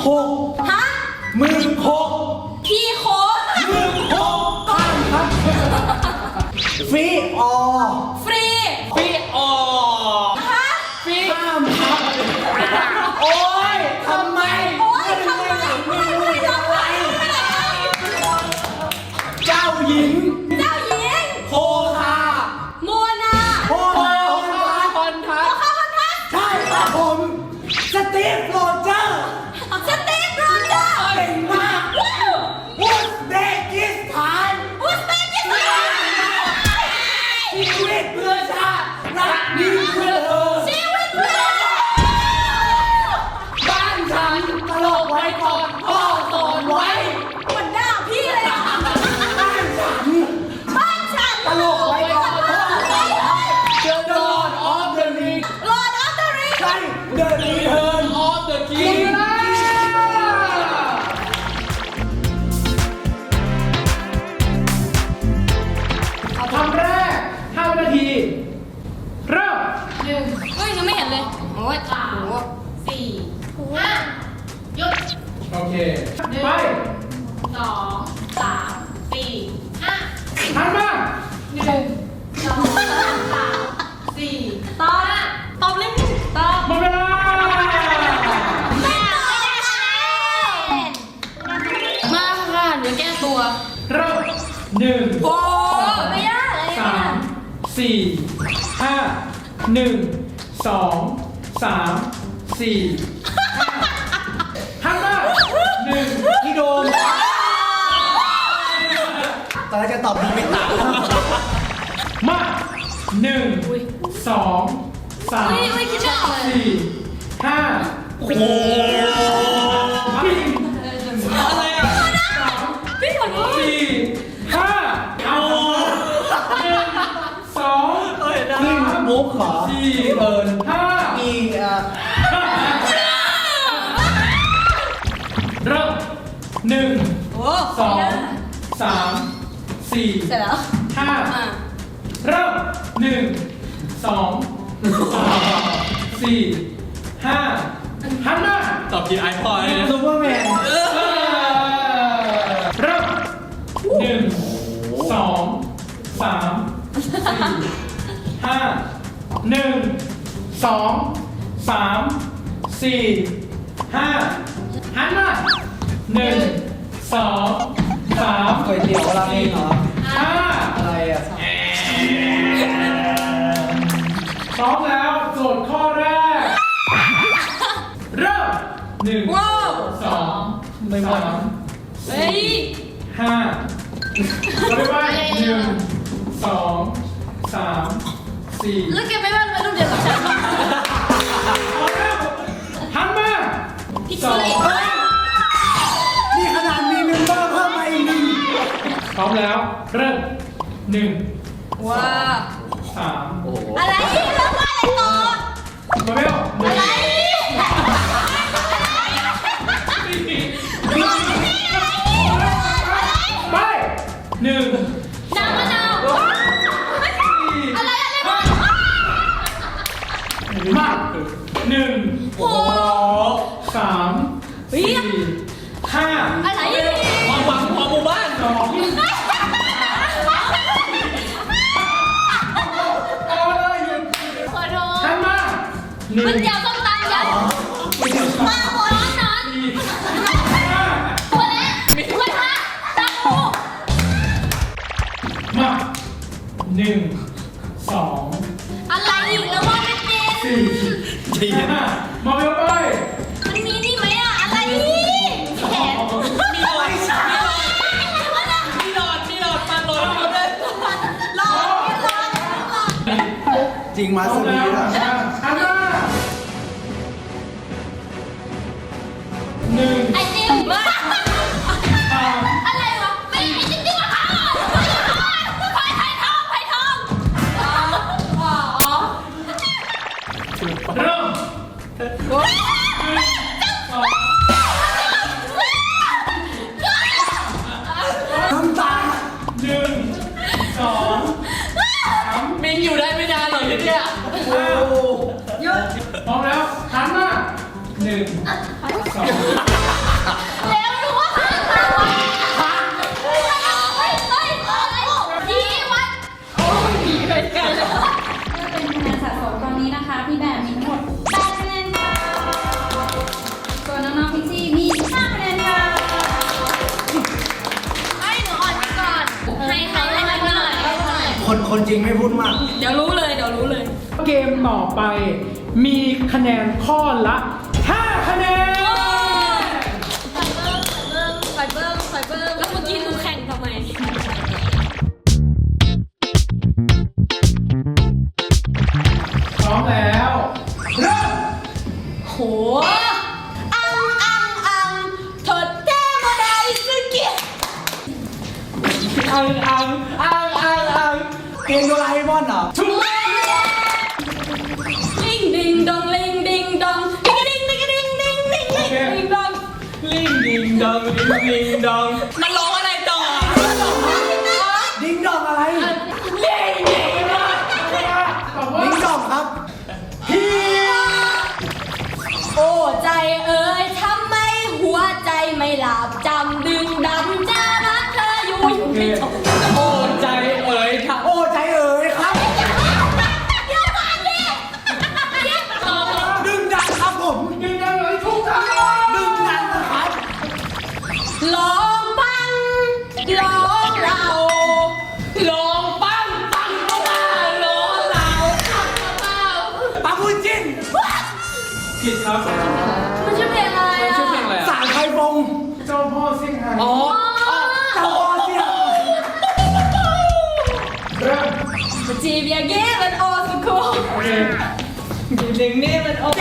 หมึกหกฮะหมึกหกพี่โคดหมึกหกข้ามครับฟีออฟรีฟีออฮะฟีข้ามครับโอ้ยทำไมโอ๊ยทำไมไม่ไม่รู้ไม่จะทำอะไรไมเจ้าหญิงเจ้าหญิง หนึ่งโอ้ไม่ยากเลยสามสี่ห้าหนึ่งสองสามสี่ห้าทันมาหนึ่งพี่โดมตอนแรกจะตอบดีไม่ตามมาหนึ่งสองสามอุ้ยอุ้ยคิดไม่ออกเลยสี่ห้าโอ้โห มมุกเหรอสี่พี่เอิญห้ามีเอ่อเริ่มหนึ่งโอ้สองสามสี่เสร็จแล้วห้าอะเริ่มหนึ่งสองสามสี่ห้าหันมาตอบกินไอพอเลยนะซูเปอร์แมน สองสามสี่ห้าหันมาหนึ่งสองสามก๋วยเตี๋ยวราเมงเหรอห้าอะไรอะพร้อมแล้วโจทย์ข้อแรก เริ่มหนึ่งว้าวสองไม่หมดสามเฮ้ยห้าไปไปหนึ่งสองสามสี่แล้วแกไม่ว่าเป็นรูปเดียวกับฉัน สองชี้นี่ขนาดมีเมมเบอร์เพิ่มมาอีกหนึ่งพร้อมแล้ว เริ่มหนึ่งว้าสามโอ้โหอะไรแล้วว่าอะไรต่อมาเร็วหนึ่อะง ริงมาสร้อมมีแล้วอะหันมาหนึ่ง ไอติมมา คนจริงไม่พูดมาก เดี๋ยวรู้เลยเดี๋ยวรู้เลย เกมต่อไปมีคะแนนข้อละ 5 คะแนน ไฟเบิ้งไฟเบิ้งแล้วเมื่อกี้หนูแข่งทำไม พร้อมแล้ว เริ่ม โหอังอังอังทดเทโมไดซึกิอังอังอังอังอัง เกมโดราเอมอนเหรอถูกลิงดิงดองลิงดิงดองดิงดิงดิงดิงดิงดิงดิงดิงดองลิงดิงดองลิงดิงดองมันร้องอะไรต่อดิ้งดองอะไรเย้เย้มากตอบว่าดิ้งดองครับโอ้ใจเอ๋ ครับมันชื่อเพลงอะไรอะชื่อเพลงอะไรสารไทยบงเจ้าพ่อเซี่ยงไฮ้อ๋อเจ้าพ่อเสียงเริ่มจีบอย่างงี้มันโอสุคูโอเคเด็กนี่มันโอเค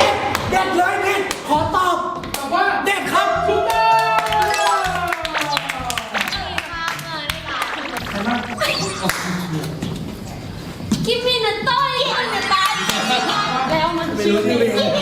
เด็ดเลยเด็ดขอตอบตอบว่าเด็ดครับถูกต้องใครบ้างคิมินาโต้ยคนจะตายแล้วมันไม่รู้ที่เป็น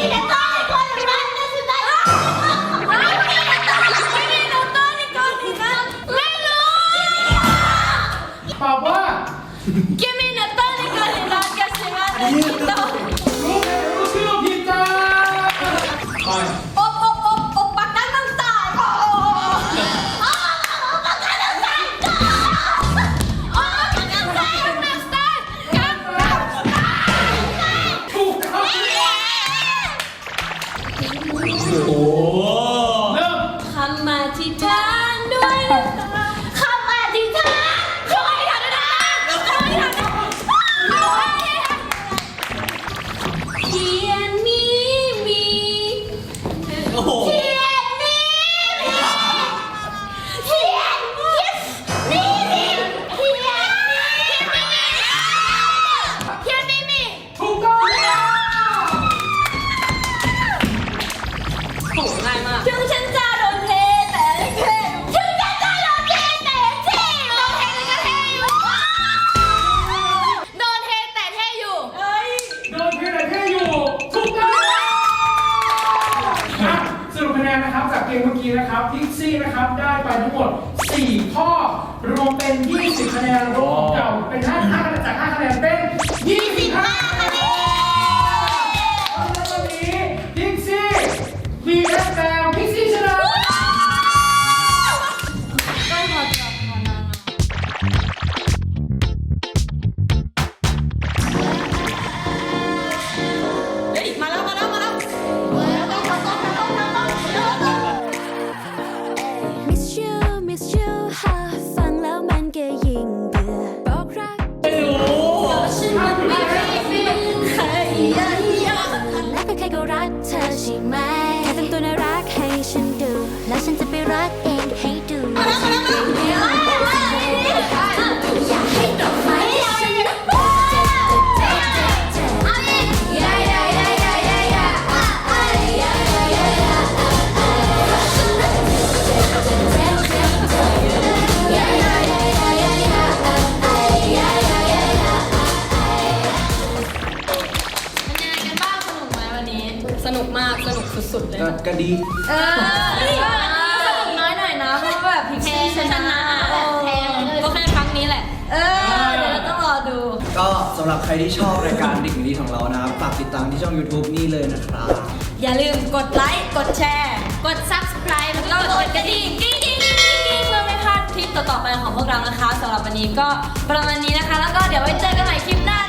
กี้นะครับพิกซี่นะครับได้ไปทั้งหมด 4 ข้อ รวมเป็น 20 คะแนนรวมเก่าเป็น5คะแนนจาก 5 คะแนนเป็น 25คะแนน ก็ก็ดี เออสนุกน้อยหน่อยนะเพราะว่าแบบพิกซี่ชนะแบบแพ้ก็แค่ครั้งนี้แหละ เออ เดี๋ยวเราต้องรอดู ก็สำหรับใครที่ชอบรายการดิ่งดีของเรานะครับฝากติดตามที่ช่อง YouTube นี่เลยนะครับ อย่าลืมกดไลค์ กดแชร์ กด subscribe แล้วก็กดกระดิ่งกิ๊งกิ๊งกิ๊งกิ๊งเพื่อไม่พลาดคลิปต่อๆไปของพวกเรานะคะสำหรับวันนี้ก็ประมาณนี้นะคะ แล้วก็เดี๋ยวไว้เจอกันใหม่คลิปหน้า